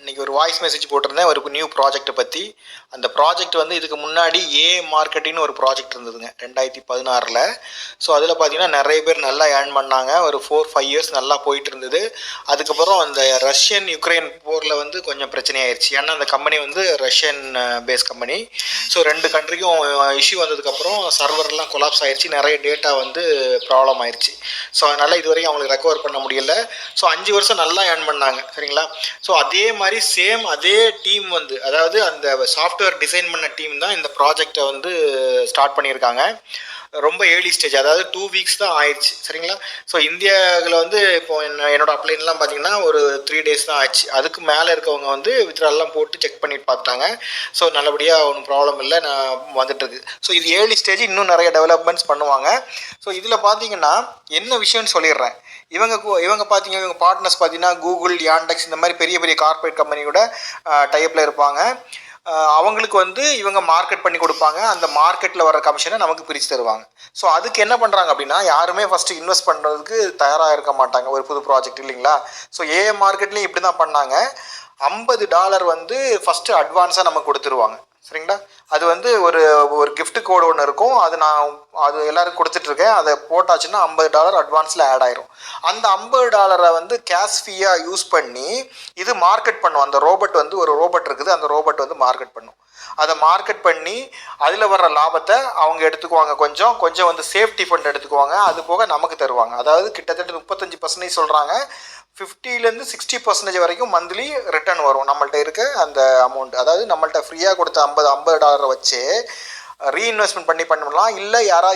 இன்றைக்கி ஒரு voice message போட்டிருந்தேன் ஒரு நியூ ப்ராஜெக்ட்டை பற்றி அந்த ப்ராஜெக்ட் வந்து இதுக்கு முன்னாடி ஏ மார்க்கெட்டிங்னு ஒரு ப்ராஜெக்ட் இருந்ததுங்க ரெண்டாயிரத்தி பதினாறில். ஸோ அதில் பார்த்தீங்கன்னா நிறைய பேர் நல்லா ஏர்ன் பண்ணாங்க. ஒரு ஃபோர் ஃபைவ் இயர்ஸ் நல்லா போயிட்டு இருந்தது. அதுக்கப்புறம் அந்த ரஷ்யன் யுக்ரைன் போரில் வந்து கொஞ்சம் பிரச்சனையாயிருச்சு ஏன்னா அந்த கம்பெனி வந்து ரஷ்யன் பேஸ் கம்பெனி ஸோ ரெண்டு கண்ட்ரிக்கும் இஷ்யூ வந்ததுக்கப்புறம் சர்வர்லாம் கொலாப்ஸ் ஆயிடுச்சு நிறைய டேட்டா வந்து ப்ராப்ளம் ஆயிருச்சு. ஸோ அதனால் இதுவரைக்கும் அவங்களுக்கு ரெக்கவர் பண்ண முடியல. ஸோ அஞ்சு வருஷம் நல்லா ஏர்ன் பண்ணாங்க. சரிங்களா? ஸோ அதே மாதிரி சேம் அதே டீம் வந்து அதாவது அந்த சாஃப்ட்வேர் டிசைன் பண்ண டீம் தான் இந்த ப்ராஜெக்டை வந்து ஸ்டார்ட் பண்ணியிருக்காங்க. ரொம்ப ஏர்லி ஸ்டேஜ் அதாவது டூ வீக்ஸ் தான் ஆயிடுச்சு சரிங்களா? ஸோ இந்தியாவில் வந்து இப்போ என்ன என்னோட அப்ளைன்லாம் பார்த்தீங்கன்னா ஒரு த்ரீ டேஸ் தான் ஆச்சு. அதுக்கு மேலே இருக்கவங்க வந்து வித்ராலாம் போட்டு செக் பண்ணிட்டு பார்த்துட்டாங்க ஸோ நல்லபடியாக ஒன்றும் ப்ராப்ளம் இல்லை நான் வந்துட்டுருக்கு ஸோ இது ஏர்லி ஸ்டேஜ் இன்னும் நிறைய டெவலப்மெண்ட்ஸ் பண்ணுவாங்க. ஸோ இதில் பார்த்தீங்கன்னா என்ன விஷயம்னு சொல்லிடுறேன். இவங்க இவங்க பார்த்தீங்க இவங்க பார்ட்னர்ஸ் பார்த்தீங்கன்னா கூகுள் யாண்டெக்ஸ் இந்த மாதிரி பெரிய பெரிய கார்ப்பரேட் கம்பெனியோட டைப்பில் இருப்பாங்க. அவங்களுக்கு வந்து இவங்க மார்க்கெட் பண்ணி கொடுப்பாங்க. அந்த மார்க்கெட்டில் வர கமிஷனை நமக்கு பிரித்து தருவாங்க. ஸோ அதுக்கு என்ன பண்ணுறாங்க அப்படின்னா யாருமே ஃபஸ்ட்டு இன்வெஸ்ட் பண்ணுறதுக்கு தயாராக இருக்க மாட்டாங்க. ஒரு புது ப்ராஜெக்ட் இல்லைங்களா? ஸோ ஏ மார்க்கெட்லேயும் இப்படி தான் பண்ணாங்க. ஐம்பது டாலர் வந்து ஃபஸ்ட்டு அட்வான்ஸாக நமக்கு கொடுத்துருவாங்க. சரிங்களா? அது வந்து ஒரு ஒரு கிஃப்ட் கோடு ஒன்று இருக்கும். அது நான் அது எல்லாருக்கும் கொடுத்துட்ருக்கேன். அதை போட்டாச்சுன்னா ஐம்பது டாலர் அட்வான்ஸில் ஆட் ஆயிரும். அந்த ஐம்பது டாலரை வந்து கேஷ் ஃபீயாக யூஸ் பண்ணி இது மார்க்கெட் பண்ணும். அந்த ரோபோட் வந்து ஒரு ரோபோட் இருக்குது. அந்த ரோபோட் வந்து மார்க்கெட் பண்ணும். அதை மார்க்கெட் பண்ணி அதில் வர்ற லாபத்தை அவங்க எடுத்துக்குவாங்க கொஞ்சம். கொஞ்சம் வந்து சேஃப்டி ஃபண்ட் எடுத்துக்குவாங்க. அது போக நமக்கு தருவாங்க. அதாவது கிட்டத்தட்ட முப்பத்தஞ்சு பர்சன்டேஜ் சொல்கிறாங்க ஃபிஃப்டிலேருந்து சிக்ஸ்டி பர்சன்டேஜ் வரைக்கும் மந்த்லி ரிட்டர்ன் வரும். நம்மள்ட்ட இருக்க அந்த அமௌண்ட் அதாவது நம்மள்ட்ட ஃப்ரீயாக கொடுத்த ஐம்பது ஐம்பது டாலரை வச்சு ரீஇன்வெஸ்ட்மெண்ட் பண்ணி பண்ணலாம். இல்லை யாரா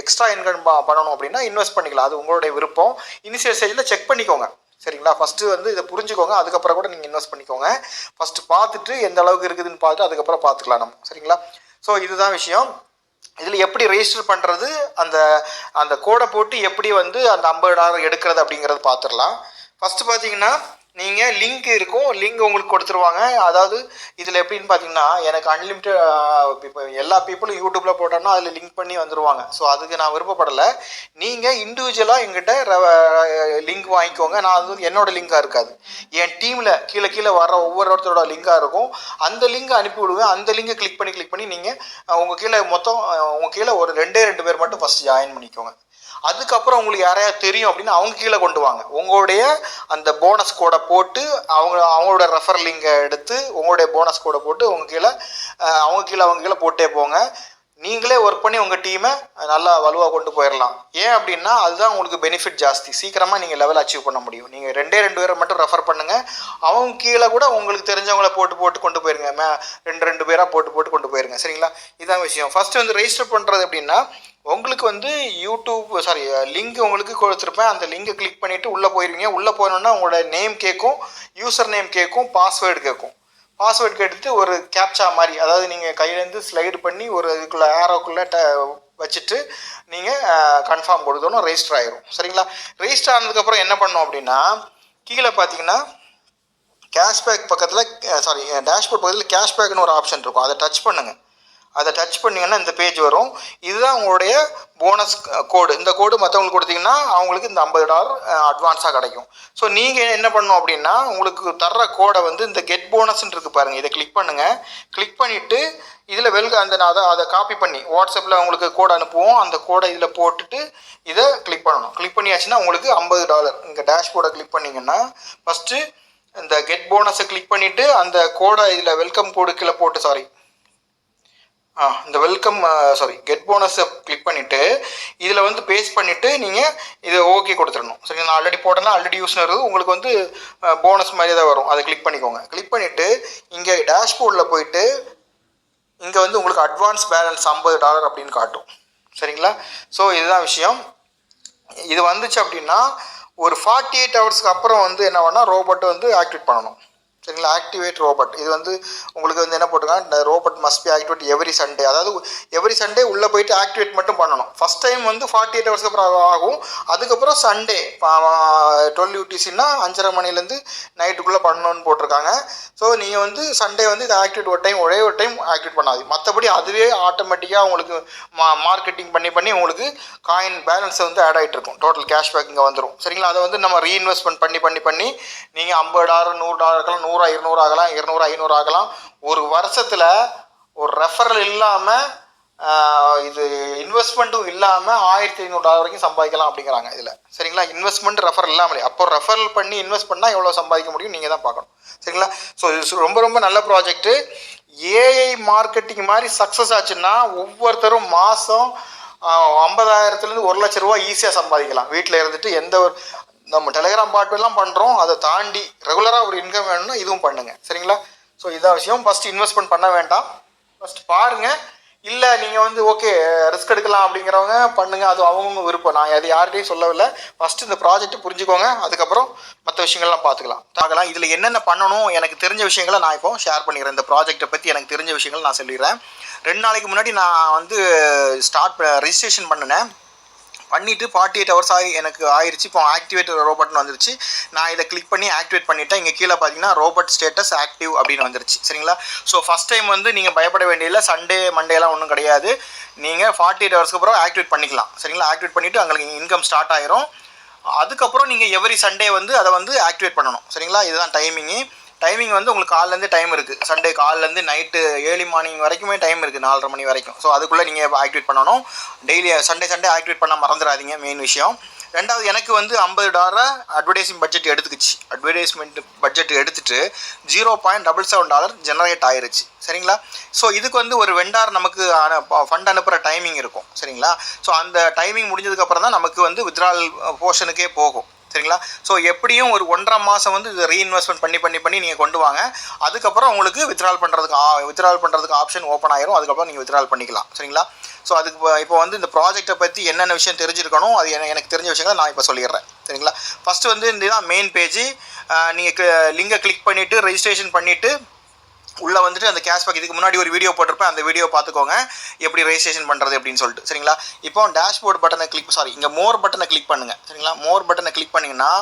எக்ஸ்ட்ரா இன்கம் பண்ணணும் அப்படின்னா இன்வெஸ்ட் பண்ணிக்கலாம். அது உங்களுடைய விருப்பம். இனிஷியல் ஸ்டேஜில் செக் பண்ணிக்கோங்க. சரிங்களா? ஃபஸ்ட்டு வந்து இதை புரிஞ்சுக்கோங்க. அதுக்கப்புறம் கூட நீங்கள் இன்வெஸ்ட் பண்ணிக்கோங்க. ஃபஸ்ட்டு பார்த்துட்டு எந்த அளவுக்கு இருக்குதுன்னு பார்த்துட்டு அதுக்கப்புறம் பார்த்துக்கலாம் நம்ம. சரிங்களா? ஸோ இதுதான் விஷயம். இதில் எப்படி ரெஜிஸ்டர் பண்ணுறது அந்த அந்த கோடை போட்டு எப்படி வந்து அந்த ஐம்பது டாலர் எடுக்கிறது அப்படிங்கிறது பார்த்துடலாம். ஃபஸ்ட்டு பார்த்தீங்கன்னா நீங்கள் லிங்க் இருக்கும். லிங்க் உங்களுக்கு கொடுத்துருவாங்க. அதாவது இதில் எப்படின்னு பார்த்தீங்கன்னா எனக்கு அன்லிமிட்டட் இப்போ எல்லா பீப்புளும் யூடியூப்பில் போட்டோம்னா அதில் லிங்க் பண்ணி வந்துடுவாங்க ஸோ அதுக்கு நான் விருப்பப்படலை. நீங்கள் இண்டிவிஜுவலாக எங்கிட்ட லிங்க் வாங்கிக்கோங்க. நான் அது வந்து என்னோட லிங்காக இருக்காது. என் டீமில் கீழே கீழே வர ஒவ்வொருத்தரோட லிங்காக இருக்கும். அந்த லிங்க் அனுப்பி விடுவேன் அந்த லிங்கை கிளிக் பண்ணி கிளிக் பண்ணி நீங்கள் உங்கள் கீழே மொத்தம் உங்கள் கீழே ஒரு ரெண்டே ரெண்டு பேர் மட்டும் ஃபஸ்ட் ஜாயின் பண்ணிக்கோங்க. அதுக்கப்புறம் உங்களுக்கு யாரையாவது தெரியும் அப்படின்னு அவங்க கீழே கொண்டு வாங்க. உங்களுடைய அந்த போனஸ் கோடை போட்டு அவங்க அவங்களோட ரெஃபர் லிங்கை எடுத்து உங்களுடைய போனஸ் கோடை போட்டு உங்கள் கீழே அவங்க கீழே அவங்க கீழே போட்டே போங்க. நீங்களே ஒர்க் பண்ணி உங்கள் டீமை நல்லா வலுவாக கொண்டு போயிடலாம் ஏன் அப்படின்னா அதுதான் உங்களுக்கு பெனிஃபிட் ஜாஸ்தி. சீக்கிரமாக நீங்கள் லெவல் அச்சீவ் பண்ண முடியும். நீங்கள் ரெண்டே ரெண்டு பேரை மட்டும் ரெஃபர் பண்ணுங்கள் அவங்க கீழே கூட உங்களுக்கு தெரிஞ்சவங்கள போட்டு போட்டு கொண்டு போயிருங்க. மே ரெண்டு ரெண்டு பேராக போட்டு போட்டு கொண்டு போயிருங்க. சரிங்களா? இதுதான் விஷயம். ஃபஸ்ட்டு வந்து ரெஜிஸ்டர் பண்ணுறது அப்படின்னா உங்களுக்கு வந்து யூடியூப் சாரி லிங்க் உங்களுக்கு கொடுத்துருப்பேன். அந்த லிங்கை கிளிக் பண்ணிவிட்டு உள்ளே போயிருவீங்க. உள்ளே போனோன்னா உங்களோட நேம் கேட்கும் யூசர் நேம் கேட்கும் பாஸ்வேர்டு கேட்கும் பாஸ்வேர்டு கேட்டுட்டு ஒரு கேப்சா மாதிரி அதாவது நீங்கள் கையிலேருந்து ஸ்லைடு பண்ணி ஒரு இதுக்குள்ளே ஏரோக்குள்ளே ட வச்சுட்டு நீங்கள் கன்ஃபார்ம் கொடுத்தோன்னு ரெஜிஸ்டர் ஆயிரும். சரிங்களா? ரெஜிஸ்டர் ஆனதுக்கப்புறம் என்ன பண்ணோம் அப்படின்னா கீழே பார்த்தீங்கன்னா கேஷ்பேக் பக்கத்தில் சாரி டேஷ்போர்ட் பக்கத்தில் கேஷ்பேக்னு ஒரு ஆப்ஷன் இருக்கும். அதை டச் பண்ணுங்கள் அதை டச் பண்ணிங்கன்னா இந்த பேஜ் வரும். இதுதான் உங்களுடைய போனஸ் கோடு இந்த கோடு மற்றவங்களுக்கு கொடுத்தீங்கன்னா அவங்களுக்கு இந்த ஐம்பது டாலர் அட்வான்ஸாக கிடைக்கும். ஸோ நீங்கள் என்ன பண்ணணும் அப்படின்னா உங்களுக்கு தர்ற கோடை வந்து இந்த கெட் போனஸ்ன்னு இருக்குது பாருங்கள் இதை கிளிக் பண்ணுங்கள் கிளிக் பண்ணிவிட்டு இதில் வெல்க அந்த நான் அதை அதை காப்பி பண்ணி வாட்ஸ்அப்பில் உங்களுக்கு கோடு அனுப்புவோம். அந்த கோடை இதில் போட்டுட்டு இதை கிளிக் பண்ணணும். கிளிக் பண்ணியாச்சுன்னா உங்களுக்கு ஐம்பது டாலர் இங்கே டேஷ்போர்டை கிளிக் பண்ணிங்கன்னா ஃபஸ்ட்டு இந்த கெட் போனஸை கிளிக் பண்ணிவிட்டு அந்த கோடை இதில் வெல்கம் கோடு கீழே போட்டு சாரி இந்த வெல்கம் சாரி கெட் போனஸை கிளிக் பண்ணிவிட்டு இதில் வந்து பேஸ்ட் பண்ணிவிட்டு நீங்கள் இதை ஓகே கொடுத்துடணும். சரி நான் ஆல்ரெடி போட்டேன்னா ஆல்ரெடி யூஸ் இருக்குது. உங்களுக்கு வந்து போனஸ் மாதிரி தான் வரும். அதை கிளிக் பண்ணிக்கோங்க. கிளிக் பண்ணிவிட்டு இங்கே டேஷ்போர்டில் போயிட்டு இங்கே வந்து உங்களுக்கு அட்வான்ஸ் பேலன்ஸ் ஐம்பது டாலர் அப்படின்னு காட்டும். சரிங்களா? ஸோ இதுதான் விஷயம். இது வந்துச்சு அப்படின்னா ஒரு ஃபார்ட்டி எயிட் ஹவர்ஸ்க்கு அப்புறம் வந்து என்ன பண்ணால் ரோபோட்டை வந்து ஆக்டிவேட் பண்ணணும். சரிங்களா? ஆக்டிவேட் ரோபோட் இது வந்து உங்களுக்கு வந்து என்ன போட்டுருக்காங்க? இந்த robot must be activate every Sunday அதாவது எவ்ரி சண்டே உள்ளே போயிட்டு ஆக்டிவேட் மட்டும் பண்ணணும். ஃபஸ்ட் டைம் வந்து ஃபார்ட்டி எயிட் ஹவர்ஸ்க்கு அப்புறம் ஆகும். அதுக்கப்புறம் சண்டே டுவெல் யூடிசின்னா அஞ்சரை மணிலேருந்து நைட்டுக்குள்ளே பண்ணணும்னு போட்டிருக்காங்க. ஸோ நீங்கள் வந்து சண்டே வந்து இதை ஆக்டிவேட் ஒரு டைம் ஒரே ஒரு டைம் ஆக்டிவேட் பண்ணாது மற்றபடி அதுவே ஆட்டோமேட்டிக்காக உங்களுக்கு மா மார்க்கெட்டிங் பண்ணி பண்ணி உங்களுக்கு காயின் பேலன்ஸ் வந்து ஆட் ஆகிட்டு இருக்கும். டோட்டல் கேஷ்பேக் இங்கே வந்துடும் சரிங்களா? அதை வந்து நம்ம ரீஇன்வெஸ்ட்மெண்ட் பண்ணி பண்ணி பண்ணி நீங்கள் ஐம்பது டாலர் நூறு டாலருக்கெல்லாம் நூறு நூறு இருநூறு ஆகலாம் இருநூறு ஐநூறு ஆகலாம். ஒரு வருஷத்தில் ஒரு ரெஃபரல் இல்லாமல் இது இன்வெஸ்ட்மெண்ட்டும் இல்லாமல் ஆயிரத்தி ஐநூறு டாலர் வரைக்கும் சம்பாதிக்கலாம் அப்படிங்கிறாங்க இதில். சரிங்களா? இன்வெஸ்ட்மெண்ட் ரெஃபர் இல்லாமலே அப்போ ரெஃபரல் பண்ணி இன்வெஸ்ட் பண்ணால் எவ்வளோ சம்பாதிக்க முடியும் நீங்கள் தான் பார்க்கணும். சரிங்களா? ஸோ ரொம்ப ரொம்ப நல்ல ப்ராஜெக்ட்டு ஏஐ மார்க்கெட்டிங் மாதிரி சக்ஸஸ் ஆச்சுன்னா ஒவ்வொருத்தரும் மாதம் ஐம்பதாயிரத்துலேருந்து ஒரு லட்ச ரூபா ஈஸியாக சம்பாதிக்கலாம். வீட்டில் இருந்துட்டு எந்த ஒரு நம்ம டெலிகிராம் பாட்வெல்லாம் பண்ணுறோம் அதை தாண்டி ரெகுலராக ஒரு இன்கம் வேணும்னா இதுவும் பண்ணுங்கள் சரிங்களா? ஸோ இதான் விஷயம். ஃபஸ்ட்டு இன்வெஸ்ட்மெண்ட் பண்ண வேண்டாம். ஃபஸ்ட் பாருங்கள் இல்லை நீங்கள் வந்து ஓகே ரிஸ்க் எடுக்கலாம் அப்படிங்கிறவங்க பண்ணுங்கள் அது அவங்கவுங்க விருப்பம். நான் அது யார்கிட்டையும் சொல்லவில்லை. ஃபஸ்ட்டு இந்த ப்ராஜெக்ட் புரிஞ்சுக்கோங்க. அதுக்கப்புறம் மற்ற விஷயங்கள்லாம் பார்த்துக்கலாம். பார்க்கலாம். இதில் என்னென்ன பண்ணணும்? எனக்கு தெரிஞ்ச விஷயங்களை நான் இப்போ ஷேர் பண்ணிக்கிறேன். இந்த ப்ராஜெக்ட்டை பற்றி எனக்கு தெரிஞ்ச விஷயங்கள் நான் சொல்லிடுறேன். ரெண்டு நாளைக்கு முன்னாடி நான் வந்து ஸ்டார்ட் ரெஜிஸ்ட்ரேஷன் பண்ணினேன். பண்ணிவிட்டு ஃபார்ட்டி எயிட் ஹவர்ஸ் ஆகி எனக்கு ஆயிடுச்சு இப்போ ஆக்டிவேட் ரோபோட்னு வந்துருச்சு. நான் இதை கிளிக் பண்ணி ஆக்டிவேட் பண்ணிட்டேன். இங்கே கீழே பார்த்தீங்கன்னா ரோபோட் ஸ்டேட்டஸ் ஆக்டிவ் அப்படின்னு வந்துருச்சு. சரிங்களா? ஸோ ஃபஸ்ட் டைம் வந்து நீங்கள் பயப்பட வேண்டியதில்லை. சண்டே மண்டேலாம் ஒன்றும் கிடையாது. நீங்கள் ஃபார்ட்டி எயிட் ஹவர்ஸ்க்கு அப்புறம் ஆக்டிவேட் பண்ணிக்கலாம். சரிங்களா? ஆக்டிவேட் பண்ணிவிட்டு உங்களுக்கு இன்கம் ஸ்டார்ட் ஆயிரும். அதுக்கப்புறம் நீங்கள் எவ்ரி சண்டே வந்து அதை வந்து ஆக்டிவேட் பண்ணணும். சரிங்களா? இதுதான் டைமிங்கு டைமிங் வந்து உங்களுக்கு காலிலேருந்து டைம் இருக்குது சண்டே காலிலேருந்து நைட்டு ஏர்லி மார்னிங் வரைக்குமே டைம் இருக்குது நாலரை மணி வரைக்கும். ஸோ அதுக்குள்ளே நீங்கள் ஆக்டிவேட் பண்ணணும். டெய்லி சண்டே சண்டே ஆக்டிவேட் பண்ண மறந்துடாதீங்க மெயின் விஷயம். ரெண்டாவது எனக்கு வந்து ஐம்பது டாலர் அட்வர்டைஸிங் பட்ஜெட் எடுத்துக்கிச்சு. அட்வர்டைஸ்மெண்ட் பட்ஜெட் எடுத்துட்டு zero point double seven dollar generate ஆயிருச்சு. சரிங்களா? ஸோ இதுக்கு வந்து ஒரு வெண்டார் நமக்கு ஃபண்ட் அனுப்புகிற டைமிங் இருக்கும். சரிங்களா? ஸோ அந்த டைமிங் முடிஞ்சதுக்கப்புறம் தான் நமக்கு வந்து வித்ரால் போர்ஷனுக்கே போகும். சரிங்களா ஸோ எப்படியும் ஒரு ஒன்றரை மாதம் வந்து இது ரீஇன்வெஸ்ட்மெண்ட் பண்ணி பண்ணி பண்ணி நீங்கள் கொண்டு வாங்க. அதுக்கப்புறம் உங்களுக்கு வித்ட்ரால் பண்ணுறதுக்கு வித்ட்ரால் பண்ணுறதுக்கு ஆப்ஷன் ஓப்பன் ஆயிரும். அதுக்கப்புறம் நீங்கள் வித்ட்ரால் பண்ணிக்கலாம். சரிங்களா? ஸோ அதுக்கு இப்போ- இப்போ வந்து இந்த ப்ராஜெக்ட்டை பற்றி என்னென்ன விஷயம் தெரிஞ்சிருக்கணும் அது எனக்கு தெரிஞ்ச விஷயங்களை நான் இப்போ சொல்லிடுறேன். சரிங்களா? ஃபஸ்ட்டு வந்து இந்த மெயின் பேஜ் நீங்கள் லிங்கை கிளிக் பண்ணிவிட்டு ரெஜிஸ்ட்ரேஷன் பண்ணிவிட்டு உள்ளே வந்துட்டு அந்த கேஷ்பேக் இதுக்கு முன்னாடி ஒரு வீடியோ போட்டிருப்பேன். அந்த வீடியோ பார்த்துக்கோங்க. எப்படி ரெஜிஸ்ட்ரேஷன் பண்ணுறது அப்படின்னு சொல்லிட்டு. சரிங்களா? இப்போ டேஷ்போர்ட் பட்டனை கிளிக் சாரி இங்கே மோர் பட்டனை கிளிக் பண்ணுங்கள் சரிங்களா? மோர் பட்டனை கிளிக் பண்ணிங்கன்னா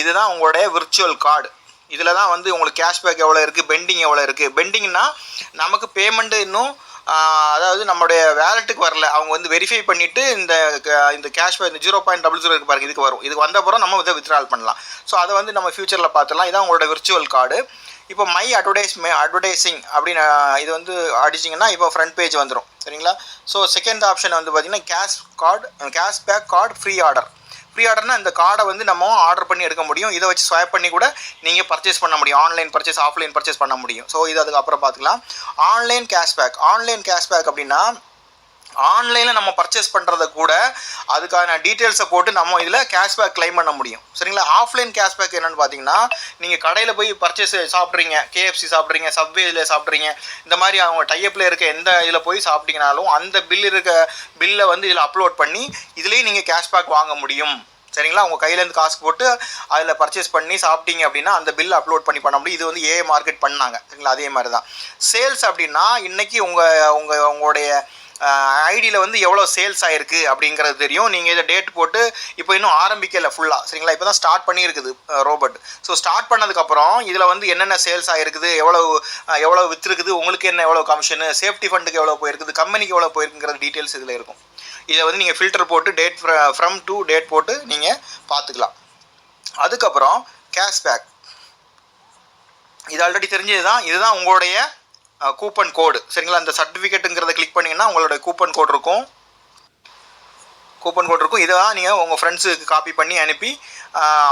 இதுதான் உங்களுடைய விர்ச்சுவல் கார்டு இதில் தான் வந்து உங்களுக்கு கேஷ்பேக் எவ்வளோ இருக்குது பெண்டிங் எவ்வளோ இருக்குது பெண்டிங்னா நமக்கு பேமெண்ட்டு இன்னும் அதாவது நம்மளுடைய வேலெட்டுக்கு வரல. அவங்க வந்து வெரிஃபை பண்ணிவிட்டு இந்த இந்த கேஷ்பேக் இந்த ஜீரோ பாயிண்ட் டபுள் ஜீரோ இருக்கு பாருங்க இதுக்கு வரும். இதுக்கு வந்தப்புறம் நம்ம இதை வித்ட்ரால் பண்ணலாம். ஸோ அதை வந்து நம்ம ஃபியூச்சரில் பார்த்துலாம் இதான் உங்களோட விர்ச்சுவல் கார்டு இப்போ மை அட்வர்டைஸ்மே அட்வர்டைஸிங் அப்படின்னு இது வந்து அடிச்சிங்கன்னா இப்போ ஃப்ரண்ட் பேஜ் வந்துடும் சரிங்களா? ஸோ செகண்ட் ஆப்ஷன் வந்து பார்த்தீங்கன்னா cash card cash back card free order free ஆர்டர்னா இந்த கார்டை வந்து நம்ம ஆர்டர் பண்ணி எடுக்க முடியும். இதை வச்சு ஸ்வைப் பண்ணி கூட நீங்கள் பர்ச்சேஸ் பண்ண முடியும். ஆன்லைன் பர்ச்சேஸ் ஆஃப்லைன் பர்ச்சேஸ் பண்ண முடியும். ஸோ இது அதுக்கப்புறம் பார்த்துக்கலாம் ஆன்லைன் கேஷ்பேக் ஆன்லைன் கேஷ்பேக் அப்படின்னா ஆன்லைனில் நம்ம பர்ச்சேஸ் பண்ணுறத கூட அதுக்கான டீட்டெயில்ஸை போட்டு நம்ம இதில் கேஷ்பேக் கிளைம் பண்ண முடியும். சரிங்களா? ஆஃப்லைன் கேஷ்பேக் என்னென்னு பார்த்தீங்கன்னா நீங்கள் கடையில் போய் பர்ச்சேஸ் சாப்பிட்றீங்க கேஎஃப்சி சாப்பிட்றீங்க சப்வேயில் சாப்பிட்றீங்க இந்த மாதிரி அவங்க டைப்பில் இருக்க எந்த இதில் போய் சாப்பிட்டீங்கனாலும் அந்த பில் இருக்க பில்லை வந்து இதில் அப்லோட் பண்ணி இதுலேயும் நீங்கள் கேஷ்பேக் வாங்க முடியும். சரிங்களா? உங்கள் கையிலேருந்து காசு போட்டு அதில் பர்ச்சேஸ் பண்ணி சாப்பிட்டீங்க அப்படின்னா அந்த பில் அப்லோட் பண்ணி பண்ண முடியும். இது வந்து ஏ மார்க்கெட் பண்ணாங்க. சரிங்களா? அதே மாதிரி தான் சேல்ஸ் அப்படின்னா இன்றைக்கி உங்கள் உங்கள் உங்களுடைய ஐடியில் வந்து எவ்வளோ சேல்ஸ் ஆகிருக்கு அப்படிங்கிறது தெரியும். நீங்கள் இதை டேட் போட்டு இப்போ இன்னும் ஆரம்பிக்கல ஃபுல்லாக சரிங்களா? இப்போ தான் ஸ்டார்ட் பண்ணியிருக்குது ரோபோட் ஸோ ஸ்டார்ட் பண்ணதுக்கப்புறம் இதில் வந்து என்னென்ன சேல்ஸ் ஆகிருக்குது எவ்வளோ எவ்வளோ விற்றுருக்குது உங்களுக்கு என்ன எவ்வளோ கமிஷனு சேஃப்டி ஃபண்டுக்கு எவ்வளோ போயிருக்குது கம்பெனிக்கு எவ்வளோ போயிருக்குங்கிற டீட்டெயில்ஸ் இதில் இருக்கும். இதை வந்து நீங்கள் ஃபில்டர் போட்டு டேட் ஃப்ரம் டு டேட் போட்டு நீங்கள் பார்த்துக்கலாம் அதுக்கப்புறம் கேஷ்பேக் இது ஆல்ரெடி தெரிஞ்சது தான் இதுதான் உங்களுடைய கூப்பன் கோடு சரிங்களா? அந்த சர்டிஃபிகேட்டுங்கிறத கிளிக் பண்ணிங்கன்னா உங்களோட கூப்பன் கோட் இருக்கும். கூப்பன் கோட் இருக்கும். இதை தான் நீங்கள் உங்கள் ஃப்ரெண்ட்ஸுக்கு காப்பி பண்ணி அனுப்பி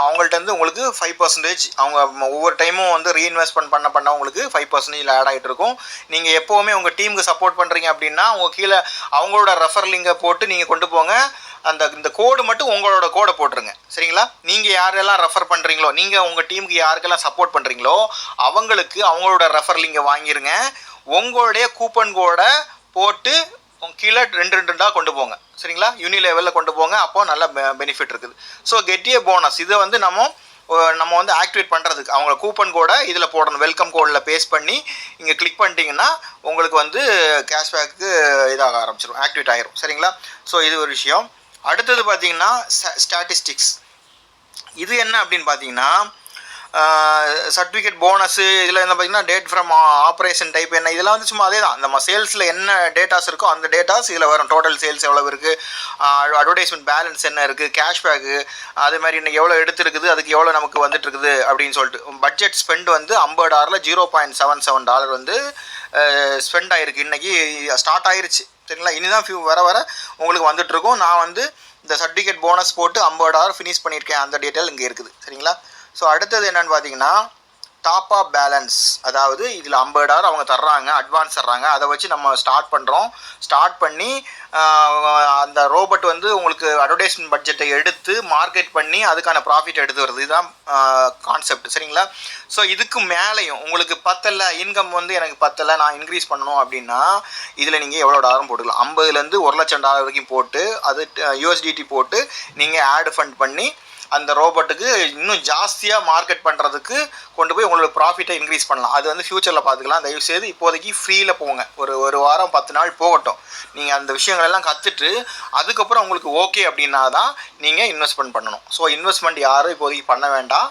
அவங்கள்ட்ட இருந்து உங்களுக்கு ஃபைவ் பர்சன்டேஜ் அவங்க ஒவ்வொரு டைமும் வந்து ரீஇன்வெஸ்ட்மெண்ட் பண்ண பண்ண உங்களுக்கு ஃபைவ் பர்சன்டேஜ் ஆட் ஆகிட்டு இருக்கும். நீங்கள் எப்போவுமே உங்கள் டீமுக்கு சப்போர்ட் பண்ணுறீங்க அப்படின்னா உங்கள் கீழே அவங்களோட ரெஃபர் லிங்கை போட்டு நீங்கள் கொண்டு போங்க. அந்த இந்த கோடு மட்டும் உங்களோட கோடை போட்டுருங்க. சரிங்களா? நீங்கள் யாரெல்லாம் ரெஃபர் பண்ணுறீங்களோ நீங்கள் உங்கள் டீமுக்கு யாருக்கெல்லாம் சப்போர்ட் பண்ணுறீங்களோ அவங்களுக்கு அவங்களோட ரெஃபர் லிங்கை வாங்கிருங்க. உங்களுடைய கூப்பன் கோடை போட்டு கீழே ரெண்டு ரெண்டு ரெண்டாக கொண்டு போங்க. சரிங்களா? யூனி லெவலில் கொண்டு போங்க. அப்போ நல்ல பெனிஃபிட் இருக்குது. ஸோ கெட்டிய போனஸ் இதை வந்து நம்ம நம்ம வந்து ஆக்டிவேட் பண்ணுறதுக்கு அவங்க கூப்பன் கோடை இதில் போடணும். வெல்கம் கோடில் பேஸ்ட் பண்ணி இங்கே கிளிக் பண்ணிட்டீங்கன்னா உங்களுக்கு வந்து கேஷ்பேக்கு இதாக ஆரம்பிச்சிடும் ஆக்டிவேட் ஆகிரும் சரிங்களா? ஸோ இது ஒரு விஷயம். அடுத்தது பார்த்தீங்கன்னா ஸ்டாட்டிஸ்டிக்ஸ் இது என்ன அப்படின்னு பார்த்தீங்கன்னா சர்டிஃபிகேட் போனஸு இதில் என்ன பார்த்தீங்கன்னா டேட் ஃப்ரம் ஆப்ரேஷன் டைப் என்ன இதெல்லாம் வந்து சும்மா அதே தான் நம்ம சேல்ஸில் என்ன டேட்டாஸ் இருக்கோ அந்த டேட்டாஸ் இதில் வரும். டோட்டல் சேல்ஸ் எவ்வளோ இருக்குது அட்வர்டைஸ்மெண்ட் பேலன்ஸ் என்ன இருக்குது கேஷ்பேக்கு அதே மாதிரி இன்னைக்கு எவ்வளோ எடுத்துருக்குது? அதுக்கு எவ்வளோ நமக்கு வந்துட்டு இருக்குது அப்படின்னு சொல்லிட்டு. பட்ஜெட் ஸ்பெண்ட் வந்து ஐம்பது டாலரில் zero point seven seven dollar வந்து ஸ்பெண்ட் ஆகிருக்கு இன்றைக்கி ஸ்டார்ட் ஆயிருச்சு. சரிங்களா? இனிதான் ஃபியூ வர வர உங்களுக்கு வந்துட்டுருக்கும். நான் வந்து இந்த சர்டிஃபிகேட் போனஸ் போட்டு ஐம்பது டாலர் ஃபினிஷ் பண்ணியிருக்கேன். அந்த டீட்டெயில் இங்கே இருக்குது. சரிங்களா? ஸோ அடுத்தது என்னன்னு பார்த்தீங்கன்னா டாப் ஆஃப் பேலன்ஸ் அதாவது இதில் ஐம்பது டாலர் அவங்க தர்றாங்க அட்வான்ஸ் தர்றாங்க. அதை வச்சு நம்ம ஸ்டார்ட் பண்ணுறோம் ஸ்டார்ட் பண்ணி அந்த ரோபோட் வந்து உங்களுக்கு அட்வர்டைஸ்மெண்ட் பட்ஜெட்டை எடுத்து மார்க்கெட் பண்ணி அதுக்கான ப்ராஃபிட் எடுத்து வருது. இதுதான் கான்செப்ட் சரிங்களா? ஸோ இதுக்கு மேலேயும் உங்களுக்கு பத்தல இன்கம் வந்து எனக்கு பத்தல நான் இன்க்ரீஸ் பண்ணணும் அப்படின்னா இதில் நீங்கள் எவ்வளோ டாலரும் போட்டுக்கலாம். ஐம்பதுலேருந்து ஒரு லட்சம் டாலர் வரைக்கும் போட்டு அது யூஎஸ்டிடி போட்டு நீங்கள் ஆட் ஃபண்ட் பண்ணி அந்த ரோபோட்டுக்கு இன்னும் ஜாஸ்தியாக மார்க்கெட் பண்ணுறதுக்கு கொண்டு போய் உங்களோட ப்ராஃபிட்டை இன்க்ரீஸ் பண்ணலாம். அது வந்து ஃப்யூச்சரில் பார்த்துக்கலாம். தயவு செய்து இப்போதைக்கு ஃப்ரீயில் போங்க. ஒரு ஒரு வாரம் பத்து நாள் போகட்டும். நீங்கள் அந்த விஷயங்களெல்லாம் கற்றுட்டு அதுக்கப்புறம் உங்களுக்கு ஓகே அப்படின்னா தான் நீங்கள் இன்வெஸ்ட்மெண்ட் பண்ணணும். ஸோ இன்வெஸ்ட்மெண்ட் யாரும் இப்போதைக்கு பண்ண வேண்டாம்.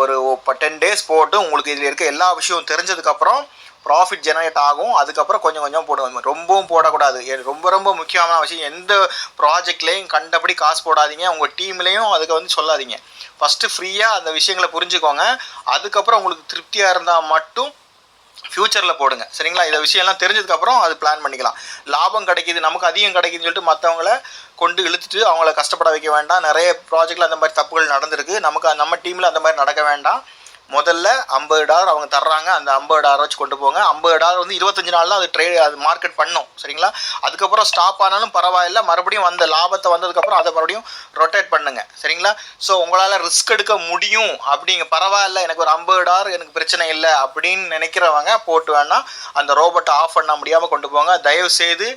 ஒரு டென் டேஸ் போட்டு உங்களுக்கு இதில் இருக்க எல்லா விஷயமும் தெரிஞ்சதுக்கப்புறம் ப்ராஃபிட் ஜெனரேட் ஆகும். அதுக்கப்புறம் கொஞ்சம் கொஞ்சம் போடுவோம் ரொம்பவும் போடக்கூடாது. ரொம்ப ரொம்ப முக்கியமான விஷயம் எந்த ப்ராஜெக்ட்லேயும் கண்டபடி காசு போடாதீங்க. உங்கள் டீம்லேயும் அதுக்கு வந்து சொல்லாதீங்க. ஃபஸ்ட்டு ஃப்ரீயாக அந்த விஷயங்களை புரிஞ்சுக்கோங்க. அதுக்கப்புறம் உங்களுக்கு திருப்தியாக இருந்தால் மட்டும் ஃப்யூச்சரில் போடுங்க. சரிங்களா? இந்த விஷயம்லாம் தெரிஞ்சதுக்கப்புறம் அது பிளான் பண்ணிக்கலாம். லாபம் கிடைக்குது நமக்கு அதிகம் கிடைக்குதுன்னு சொல்லிட்டு மற்றவங்கள கொண்டு இழுத்துட்டு அவங்கள கஷ்டப்பட வைக்க வேண்டாம். நிறைய ப்ராஜெக்டில் அந்த மாதிரி தப்புகள் நடந்திருக்கு. நமக்கு நம்ம டீமில் அந்த மாதிரி நடக்க வேண்டாம். முதல்ல ஐம்பது டாலர் அவங்க தர்றாங்க. அந்த ஐம்பது டாலர் வச்சு கொண்டு போங்க. ஐம்பது டாலர் வந்து இருபத்தஞ்சு நாள் தான் அது ட்ரேட் அது மார்க்கெட் பண்ணும். சரிங்களா? அதுக்கப்புறம் ஸ்டாப் ஆனாலும் பரவாயில்ல. மறுபடியும் வந்த லாபத்தை வந்ததுக்கப்புறம் அதை மறுபடியும் ரொட்டேட் பண்ணுங்க. சரிங்களா? ஸோ உங்களால் ரிஸ்க் எடுக்க முடியும். அப்படிங்க பரவாயில்ல. எனக்கு ஒரு ஐம்பது டாலர் எனக்கு பிரச்சனை இல்லை அப்படின்னு நினைக்கிறவங்க போட்டு வேணால் அந்த ரோபோட்டை ஆஃப் பண்ண முடியாமல் கொண்டு போங்க. தயவு செய்து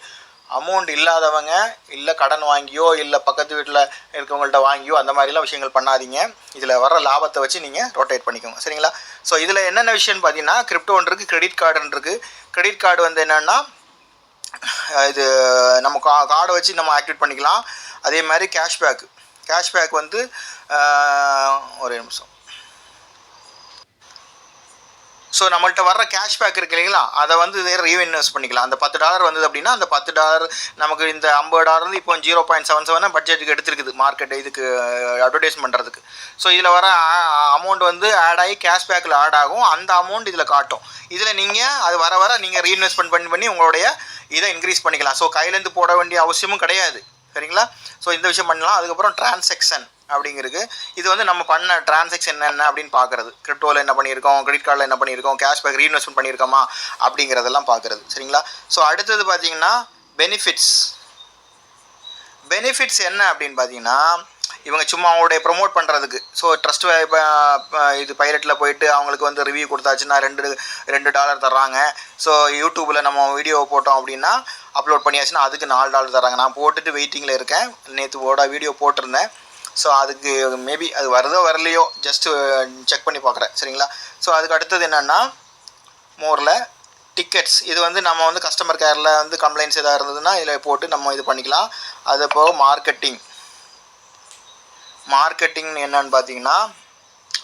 அமௌண்ட் இல்லாதவங்க இல்லை கடன் வாங்கியோ இல்லை பக்கத்து வீட்டில் இருக்கவங்கள்ட்ட வாங்கியோ அந்த மாதிரிலாம் விஷயங்கள் பண்ணாதீங்க. இதில் வர லாபத்தை வச்சு நீங்கள் ரொட்டேட் பண்ணிக்கோங்க. சரிங்களா? ஸோ இதில் என்னென்ன விஷயம்னு பார்த்தீங்கன்னா கிரிப்டோ ஒன்று இருக்குது கிரெடிட் கார்டுன்னு இருக்குது கிரெடிட் கார்டு வந்து என்னென்னா இது நம்ம கா கார்டை வச்சு நம்ம ஆக்டிவேட் பண்ணிக்கலாம். அதே மாதிரி கேஷ்பேக் கேஷ்பேக் வந்து ஒரே நிமிஷம். ஸோ நம்மள்ட்ட வர்ற கேஷ்பேக் இருக்கு இல்லைங்களா? அதை வந்து வேறு ரீஇன்வெஸ்ட் பண்ணிக்கலாம். அந்த பத்து டாலர் வந்தது அப்படின்னா அந்த பத்து டாலர் நமக்கு இந்த ஐம்பது டாலர் இப்போ ஜீரோ பாயிண்ட் செவன் செவன் பட்ஜெட்டுக்கு எடுத்துருக்குது மார்க்கெட் இதுக்கு uh, அட்வர்டைஸ் பண்ணுறதுக்கு ஸோ இதில் வர uh, அமௌண்ட் வந்து ஆட் ஆகி கேஷ்பேக்கில் ஆட் ஆகும். அந்த அமௌண்ட் இதில் காட்டும். இதில் நீங்கள் அது வர வர நீங்கள் ரீஇன்வெஸ்ட்மெண்ட் பண்ணி பண்ணி உங்களுடைய இதை இன்க்ரீஸ் பண்ணிக்கலாம். ஸோ கையிலேருந்து போட வேண்டிய அவசியமும் கிடையாது. சரிங்களா? ஸோ இந்த விஷயம் பண்ணலாம். அதுக்கப்புறம் டிரான்சாக்ஷன் அப்படிங்கிறது. இது வந்து நம்ம பண்ண டிரான்சாக்ஷன் என்ன அப்படின்னு பார்க்குறது. கிரிப்டோவில் என்ன பண்ணியிருக்கோம்? கிரெடிட் கார்டில் என்ன பண்ணியிருக்கோம்? கேஷ்பேக் ரீஇன்வெஸ்ட்மெண்ட் பண்ணியிருக்கோமா? அப்படிங்கிறதெல்லாம் பார்க்குறது. சரிங்களா? ஸோ அடுத்தது பார்த்தீங்கன்னா பெனிஃபிட்ஸ் பெனிஃபிட்ஸ் என்ன அப்படின்னு பார்த்தீங்கன்னா இவங்க சும்மா அவங்களுடைய ப்ரொமோட் பண்ணுறதுக்கு ஸோ ட்ரஸ்ட் இது பைலட்டில் போயிட்டு அவங்களுக்கு வந்து ரிவ்யூ கொடுத்தாச்சுன்னா ரெண்டு ரெண்டு டாலர் தர்றாங்க. ஸோ யூடியூப்பில் நம்ம வீடியோ போட்டோம் அப்படின்னா அப்லோட் பண்ணியாச்சுன்னா அதுக்கு நாலு டாலர் தர்றாங்க. நான் போட்டுட்டு வெயிட்டிங்கில் இருக்கேன். நேற்று ஓட வீடியோ போட்டிருந்தேன். ஸோ அதுக்கு மேபி அது வருதோ வரலையோ ஜஸ்ட்டு செக் uh, பண்ணி பார்க்குறேன். சரிங்களா? ஸோ அதுக்கு அடுத்தது என்னென்னா மோரில் டிக்கெட்ஸ் இது வந்து நம்ம வந்து கஸ்டமர் கேரில் வந்து கம்ப்ளைண்ட்ஸ் எதாவது இருந்ததுன்னா இதில் போட்டு நம்ம இது பண்ணிக்கலாம். அது போக மார்க்கெட்டிங் மார்க்கெட்டிங் என்னன்னு பார்த்தீங்கன்னா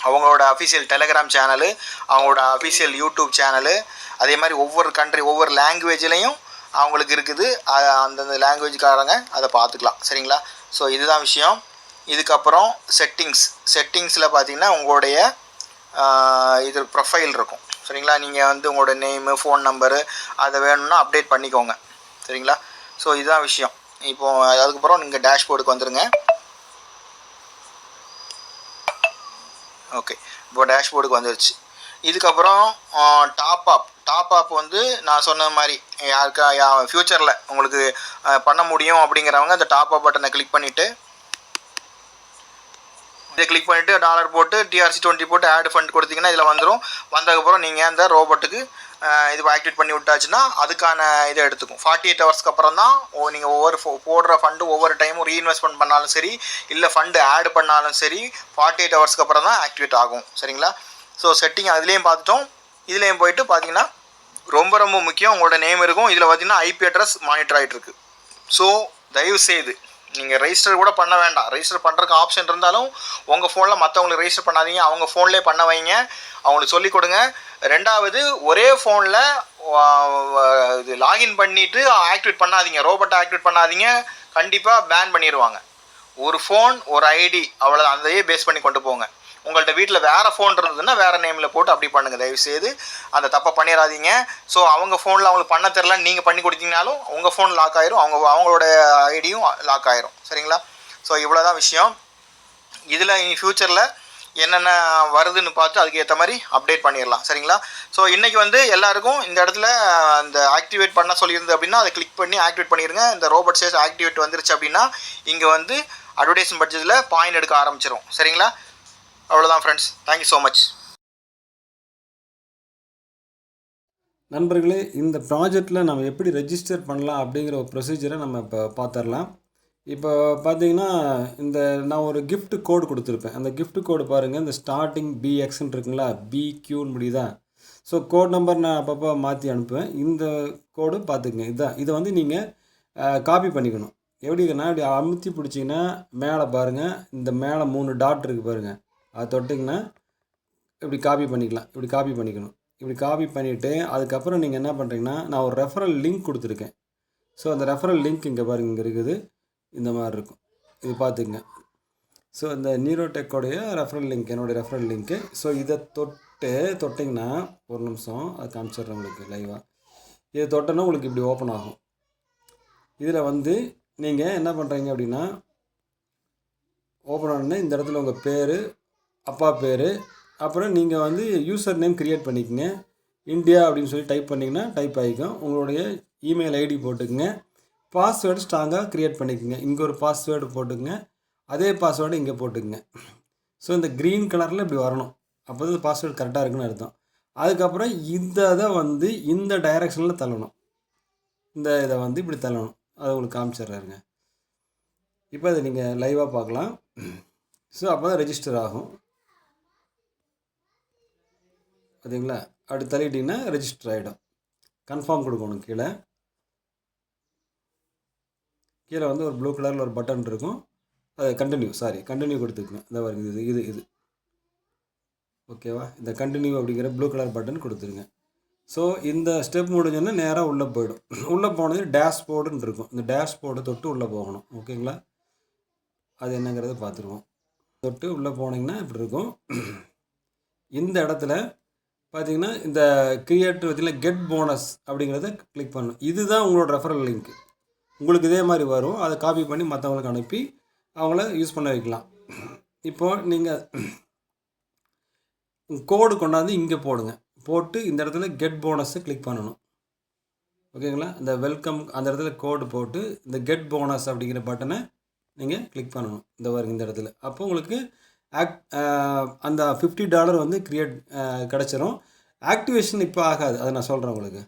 அவங்களோட அஃபிஷியல் டெலகிராம் சேனலு அவங்களோட அஃபிஷியல் யூடியூப் சேனலு அதே மாதிரி ஒவ்வொரு கண்ட்ரி ஒவ்வொரு லாங்குவேஜ்லேயும் அவங்களுக்கு இருக்குது. அந்தந்த லாங்குவேஜ்காரங்க அதை பார்த்துக்கலாம். சரிங்களா? ஸோ இதுதான் விஷயம். இதுக்கப்புறம் செட்டிங்ஸ் செட்டிங்ஸில் பார்த்தீங்கன்னா உங்களுடைய இது ப்ரொஃபைல் இருக்கும். சரிங்களா? நீங்கள் வந்து உங்களோட நேமு ஃபோன் நம்பரு அதை வேணும்னா அப்டேட் பண்ணிக்கோங்க. சரிங்களா? ஸோ இதுதான் விஷயம். இப்போ அதுக்கப்புறம் நீங்கள் டேஷ்போர்டுக்கு வந்துடுங்க ஓகே இப்போ டேஷ்போர்டுக்கு வந்துருச்சு. இதுக்கப்புறம் டாப் அப் டாப் அப் வந்து நான் சொன்ன மாதிரி யாருக்கா யா ஃப்யூச்சரில் உங்களுக்கு பண்ண முடியும் அப்படிங்கிறவங்க அந்த டாப் அப் பட்டனை கிளிக் பண்ணிவிட்டு இதை கிளிக் பண்ணிவிட்டு டாலர் போட்டு டிஆர்சி டுவெண்ட்டி போட்டு ஆட் ஃபண்ட் கொடுத்தீங்கன்னா இதில் வந்துடும் வந்ததுக்கப்புறம் நீங்கள் அந்த ரோபோட்டுக்கு இது ஆக்டிவேட் பண்ணி விட்டாச்சுன்னா அதுக்கான இதை எடுத்துக்கும். ஃபார்ட்டி எயிட் ஹவர்ஸ்க்கு அப்புறம் தான் நீங்கள் ஒவ்வொரு ஃபோ- போடுற ஃபண்டு ஒவ்வொரு டைமும் ரீஇன்வெஸ்ட்மெண்ட் பண்ணாலும் சரி இல்லை ஃபண்டு ஆட் பண்ணாலும் சரி ஃபார்ட்டி எயிட் ஹவர்ஸ்க்கு அப்புறம் தான் ஆக்டிவேட் ஆகும். சரிங்களா? ஸோ செட்டிங் அதுலேயும் பார்த்துட்டோம். இதுலேயும் போயிட்டு பார்த்தீங்கன்னா ரொம்ப ரொம்ப முக்கியம். உங்களோட நேம் இருக்கும். இதில் பார்த்தீங்கன்னா ஐபி அட்ரஸ் மானிட்டர் ஆகிட்டு இருக்கு ஸோ தயவு செய்து நீங்கள் ரெஜிஸ்டர் கூட பண்ண வேண்டாம். ரெஜிஸ்டர் பண்ணுறதுக்கு ஆப்ஷன் இருந்தாலும் உங்கள் ஃபோனில் மற்றவங்களுக்கு ரெஜிஸ்டர் பண்ணாதீங்க. அவங்க ஃபோன்லேயே பண்ண வைங்க. அவங்களுக்கு சொல்லிக் கொடுங்க. ரெண்டாவது ஒரே ஃபோனில் இது லாகின் பண்ணிவிட்டு ஆக்டிவேட் பண்ணாதீங்க. ரோபோட்டை ஆக்டிவேட் பண்ணாதீங்க. கண்டிப்பாக பேன் பண்ணிடுவாங்க ஒரு ஃபோன் ஒரு ஐடி அவ்வளோ அதையே பேஸ் பண்ணி கொண்டு போங்க. உங்கள்கிட்ட வீட்டில் வேறு ஃபோன் இருந்ததுன்னா வேறு நேமில் போட்டு அப்படி பண்ணுங்கள் தயவுசெய்து அந்த தப்பை பண்ணிடாதீங்க. ஸோ அவங்க ஃபோனில் அவங்களுக்கு பண்ண தெரில நீங்கள் பண்ணி கொடுத்தீங்கனாலும் உங்கள் ஃபோன் லாக் ஆயிரும். அவங்க அவங்களோட ஐடியும் லாக் ஆயிரும். சரிங்களா? ஸோ இவ்வளோ தான் விஷயம். இதில் இனி ஃப்யூச்சரில் என்னென்ன வருதுன்னு பார்த்து அதுக்கேற்ற மாதிரி அப்டேட் பண்ணிடலாம். சரிங்களா? ஸோ இன்றைக்கி வந்து எல்லாருக்கும் இந்த இடத்துல அந்த ஆக்டிவேட் பண்ண சொல்லியிருந்து அப்படின்னா அதை கிளிக் பண்ணி ஆக்டிவேட் பண்ணிடுங்க. இந்த ரோபோட் சேஸ் ஆக்டிவேட் வந்துருச்சு அப்படின்னா இங்கே வந்து அட்வர்டைஸ்மெண்ட் பட்ஜெட்டில் பாயிண்ட் எடுக்க ஆரம்பிச்சிடும் சரிங்களா? அவ்வளோதான் ஃப்ரெண்ட்ஸ் தேங்க்யூ ஸோ மச் நண்பர்களே இந்த ப்ராஜெக்டில் நம்ம எப்படி ரெஜிஸ்டர் பண்ணலாம் அப்படிங்கிற ஒரு ப்ரொசீஜரை நம்ம இப்போ பார்த்துடலாம் இப்போ பார்த்தீங்கன்னா இந்த நான் ஒரு கிஃப்ட் கோடு கொடுத்துருப்பேன். அந்த கிஃப்ட் கோடு பாருங்கள் இந்த ஸ்டார்டிங் பிஎக்ஸ்ன்னு இருக்குங்களா? பிக்யூன்னு முடியுதா? ஸோ கோட் நம்பர் நான் அப்பப்போ மாற்றி அனுப்புவேன். இந்த கோடு பார்த்துக்குங்க இதுதான் இதை வந்து நீங்கள் காப்பி பண்ணிக்கணும். எப்படிங்கன்னா இப்படி அமுத்தி பிடிச்சிங்கன்னா மேலே பாருங்கள் இந்த மேலே மூணு டாட் இருக்குது பாருங்கள் அதை தொட்டிங்கன்னா இப்படி காப்பி பண்ணிக்கலாம். இப்படி காப்பி பண்ணிக்கணும். இப்படி காப்பி பண்ணிவிட்டு அதுக்கப்புறம் நீங்கள் என்ன பண்ணுறீங்கன்னா நான் ஒரு ரெஃபரல் லிங்க் கொடுத்துருக்கேன். ஸோ அந்த ரெஃபரல் லிங்க் இங்கே பாருங்க இங்கே இருக்குது. இந்த மாதிரி இருக்கும். இது பார்த்துக்குங்க. ஸோ இந்த நீரோடெக்கோடைய ரெஃபரல் லிங்க் என்னுடைய ரெஃபரல் லிங்க்கு ஸோ இதை தொட்டு தொட்டிங்கன்னா ஒரு நிமிஷம் அது காமிச்சிடுறேன் உங்களுக்கு லைவாக இதை தொட்டோன்னா உங்களுக்கு இப்படி ஓப்பன் ஆகும். இதில் வந்து நீங்கள் என்ன பண்ணுறீங்க அப்படின்னா ஓப்பன் ஆனால் இந்த இடத்துல உங்கள் பேர் அப்பா பேர். அப்புறம் நீங்கள் வந்து யூசர் நேம் க்ரியேட் பண்ணிக்கங்க. இந்தியா அப்படின்னு சொல்லி டைப் பண்ணிங்கன்னா டைப் ஆகிக்கும் உங்களுடைய இமெயில் ஐடி போட்டுக்குங்க. பாஸ்வேர்டு ஸ்ட்ராங்காக க்ரியேட் பண்ணிக்கோங்க. இங்கே ஒரு பாஸ்வேர்டு போட்டுக்குங்க. அதே பாஸ்வேர்டு இங்கே போட்டுக்குங்க. ஸோ இந்த க்ரீன் கலரில் இப்படி வரணும். அப்போ தான் பாஸ்வேர்டு கரெக்டாக இருக்குன்னு அர்த்தம். அதுக்கப்புறம் இந்த இதை வந்து இந்த டைரெக்ஷனில் தள்ளணும். இந்த இதை வந்து இப்படி தள்ளணும். அதை உங்களுக்கு காமிச்சிட்றாருங்க இப்போ அதை நீங்கள் லைவாக பார்க்கலாம். ஸோ அப்போ தான் ரெஜிஸ்டர் ஆகும். பார்த்தீங்களா அப்படி தள்ளிட்டிங்கன்னா ரெஜிஸ்டர் ஆகிடும் கன்ஃபார்ம் கொடுக்கணும் கீழே. கீழே வந்து ஒரு ப்ளூ கலரில் ஒரு பட்டன் இருக்கும். அது கண்டினியூ சாரி கண்டினியூ கொடுத்துக்குங்க இந்த பாருங்க இது இது இது. ஓகேவா இந்த கண்டினியூ அப்படிங்கிற ப்ளூ கலர் பட்டன் கொடுத்துருங்க. ஸோ இந்த ஸ்டெப் முடிஞ்சோன்னா நேராக உள்ளே போயிடும். உள்ளே போனது டேஷ்போர்டுன்னு இருக்கும். இந்த டேஷ்போர்டை தொட்டு உள்ளே போகணும். ஓகேங்களா அது என்னங்கிறத பார்த்துருவோம். தொட்டு உள்ளே போனீங்கன்னா இப்படி இருக்கும். இந்த இடத்துல பார்த்தீங்கன்னா இந்த கிரியேட்டர் பார்த்தீங்கன்னா கெட் போனஸ் அப்படிங்கிறத கிளிக் பண்ணணும். இதுதான் உங்களோட ரெஃபரல் லிங்க் உங்களுக்கு இதே மாதிரி வரும். அதை காப்பி பண்ணி மற்றவங்களுக்கு அனுப்பி அவங்கள யூஸ் பண்ண வைக்கலாம். இப்போது நீங்கள் கோடு கொண்டாந்து இங்கே போடுங்க. போட்டு இந்த இடத்துல கெட் போனஸை கிளிக் பண்ணணும். ஓகேங்களா இந்த வெல்கம் அந்த இடத்துல கோடு போட்டு இந்த கெட் போனஸ் அப்படிங்கிற பட்டனை நீங்கள் கிளிக் பண்ணணும். இந்த வரைக்கும் இந்த இடத்துல. அப்போ உங்களுக்கு ஆக்ட் uh, அந்த ஃபிஃப்டி டாலர் வந்து க்ரியேட் uh, கிடச்சிரும். ஆக்டிவேஷன் இப்போ ஆகாது. அதை நான் சொல்கிறேன் உங்களுக்கு.